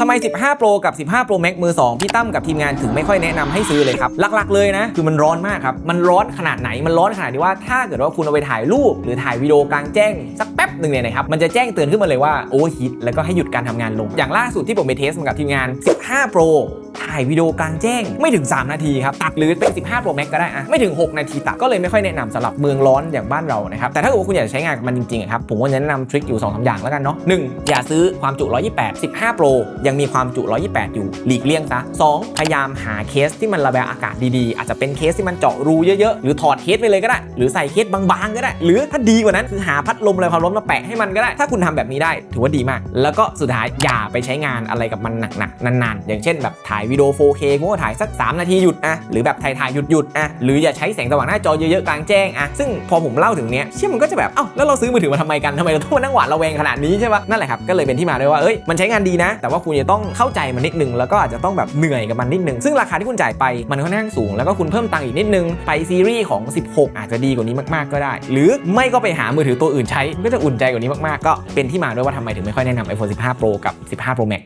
ทำไม 15 Pro กับ 15 Pro Max มือ 2 พี่ตั้มกับทีมงานถึงไม่ค่อยแนะนำให้ซื้อเลยครับ หลักๆ เลยนะ คือมันร้อนมากครับ มันร้อนขนาดไหน มันร้อนขนาดที่ว่าถ้าเกิดว่าคุณเอาไปถ่ายรูป หรือถ่ายวิดีโอกลางแจ้ง สักแป๊บหนึ่งเนี่ยนะครับ มันจะแจ้งเตือนขึ้นมาเลยว่าโอเวอร์ฮีทแล้วก็ให้หยุดการทำงานลง อย่างล่าสุดที่ผมไปเทสมากับทีมงาน 15 Pro ถ่ายวิดีโอกลางแจ้งไม่ถึง 3 นาทีครับตัดหรือเป็น 15 Pro Max ก็ได้อะไม่ถึง 6 นาทีตัดก็เลยไม่ค่อยแนะนำสำหรับเมืองร้อนอย่างบ้านเรานะครับแต่ถ้าเกิดว่าคุณอยากจะใช้งานกับมันจริงๆครับผมก็แนะนำทริคอยู่2อสอย่างแล้วกันเนาะหนึ่งอย่าซื้อความจุ 128 15 Pro ยังมีความจุ 128 อยู่หลีกเลี่ยงซะ2พยายามหาเคสที่มันระบายอากาศดีๆ อาจจะเป็นเคสที่มันเจาะรูเยอะๆ หรือถอดเคสไปเลยก็ได้ หรือใส่เคสบางๆ ก็ได้ หรือถ้าดีกว่านั้นคือหาพัดลมอะไรความร้อนมาแปะให้มันก็ได้ ถ้าคุณทำแบบนี้ได้ถือว่าดีมาก แล้วก็สุดท้ายอย่าไปใช้งานอะไรกับมันหนักๆนานๆ อย่างเช่นแบบถ่ายวิดีโอ 4K กูก็ถ่ายสัก 3 นาทีหยุดอะหรือแบบถ่ายถ่ายหยุดหยุดอะหรืออย่าใช้แสงสว่างหน้าจอเยอะๆกลางแจ้งอะซึ่งพอผมเล่าถึงเนี้ยเชื่อมันก็จะแบบเอ้าแล้วเราซื้อมือถือมาทำไมกันทำไมเราต้องมานั่งหวาดระแวงขนาดนี้ใช่ปะนั่นแหละครับก็เลยเป็นที่มาด้วยว่าเอ้ยมันใช้งานดีนะ แต่ว่าคุณจะต้องเข้าใจมันนิดนึงแล้วก็อาจจะต้องแบบเหนื่อยกับมันนิดนึงซึ่งราคาที่คุณจ่ายไปมันค่อนข้างสูง แล้วก็คุณเพิ่มตังค์อีกนิดนึงไปซีรีส์ของ 16 อาจจะดีกว่านี้มากๆก็ได้ หรือไม่ก็ไปหามือถือตัวอื่นใช้ก็จะอุ่นใจกว่านี้มากๆ ก็เป็นที่มาด้วยว่าทำไมถึงไม่ค่อยแนะนำ iPhone 15 Pro กับ 15 Pro Max